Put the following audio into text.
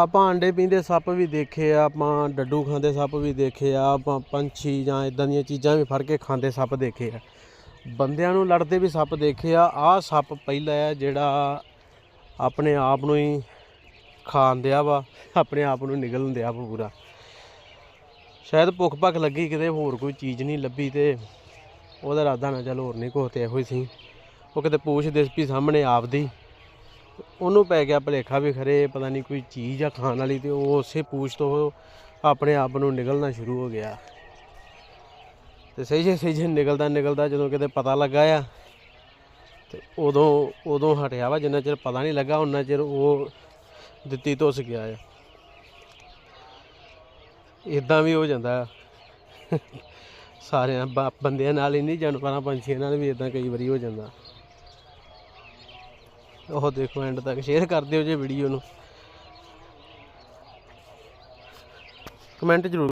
ਆਪਾਂ ਅੰਡੇ ਪੀਂਦੇ ਸੱਪ ਵੀ ਦੇਖੇ ਆ, ਆਪਾਂ ਡੱਡੂ ਖਾਂਦੇ ਸੱਪ ਵੀ ਦੇਖੇ ਆ, ਆਪਾਂ ਪੰਛੀ ਜਾਂ ਇਦਾਂ ਦੀਆਂ ਚੀਜ਼ਾਂ ਵੀ ਫੜ ਕੇ ਖਾਂਦੇ ਸੱਪ ਦੇਖੇ ਆ। ਬੰਦਿਆਂ ਨੂੰ ਲੜਦੇ ਵੀ ਸੱਪ ਦੇਖੇ ਆ, ਆਹ ਸੱਪ ਪਹਿਲਾ ਆ ਜਿਹੜਾ ਆਪਣੇ ਆਪ ਨੂੰ ਹੀ ਖਾਣ ਦਿਆ ਵਾ, ਆਪਣੇ ਆਪ ਨੂੰ ਨਿਗਲਣ ਦਿਆ ਵਾ ਪੂਰਾ। ਸ਼ਾਇਦ ਭੁੱਖ ਭੱਖ ਲੱਗੀ, ਕਿਤੇ ਹੋਰ ਕੋਈ ਚੀਜ਼ ਨਹੀਂ ਲੱਭੀ ਤੇ ਉਹਦਾ ਇਰਾਦਾ ਨਾ ਚੱਲ ਹੋਰ ਨਹੀਂ ਕੁਛ ਤੇ ਇਹੋ ਹੀ ਸੀ। ਉਹ ਕਿਤੇ ਪੂਛ ਦਿਸਪੀ ਸਾਹਮਣੇ ਆਪਦੀ। ਉਹਨੂੰ ਪੈ ਗਿਆ ਭਲੇਖਾ ਵੀ ਖਰੇ, ਪਤਾ ਨਹੀਂ ਕੋਈ ਚੀਜ਼ ਆ ਖਾਣ ਵਾਲੀ ਤੇ ਉਹ ਉਸੇ ਪੂਛ ਤੋਂ ਆਪਣੇ ਆਪ ਨੂੰ ਨਿਕਲਣਾ ਸ਼ੁਰੂ ਹੋ ਗਿਆ। ਤੇ ਸਹੀ ਜੇ ਸਹੀ ਜੇ ਨਿਕਲਦਾ ਨਿਕਲਦਾ ਜਦੋਂ ਕਿਤੇ ਪਤਾ ਲੱਗਾ ਆ, ਤੇ ਉਦੋਂ ਉਦੋਂ ਹਟਿਆ ਵਾ, ਜਿੰਨਾ ਚਿਰ ਪਤਾ ਨਹੀਂ ਲੱਗਾ ਉਹਨਾਂ ਚਿਰ ਉਹ ਦਿੱਤੀ ਧੁੱਸ ਗਿਆ ਆ। ਇਦਾਂ ਵੀ ਹੋ ਜਾਂਦਾ। ਸਾਰਿਆਂ, ਬ- ਬੰਦਿਆਂ ਨਾਲ ਹੀ ਨਹੀਂ, ਜਾਨਵਰਾਂ, ਪੰਛੀਆਂ ਨਾਲ ਵੀ ਇਦਾਂ ਕਈ ਵਾਰੀ ਹੋ ਜਾਂਦਾ। ਉਹ ਦੇਖੋ ਐਂਡ ਤੱਕ ਸ਼ੇਅਰ ਕਰ ਦਿਓ ਜੇ ਵੀਡੀਓ ਨੂੰ। ਕਮੈਂਟ ਜ਼ਰੂਰ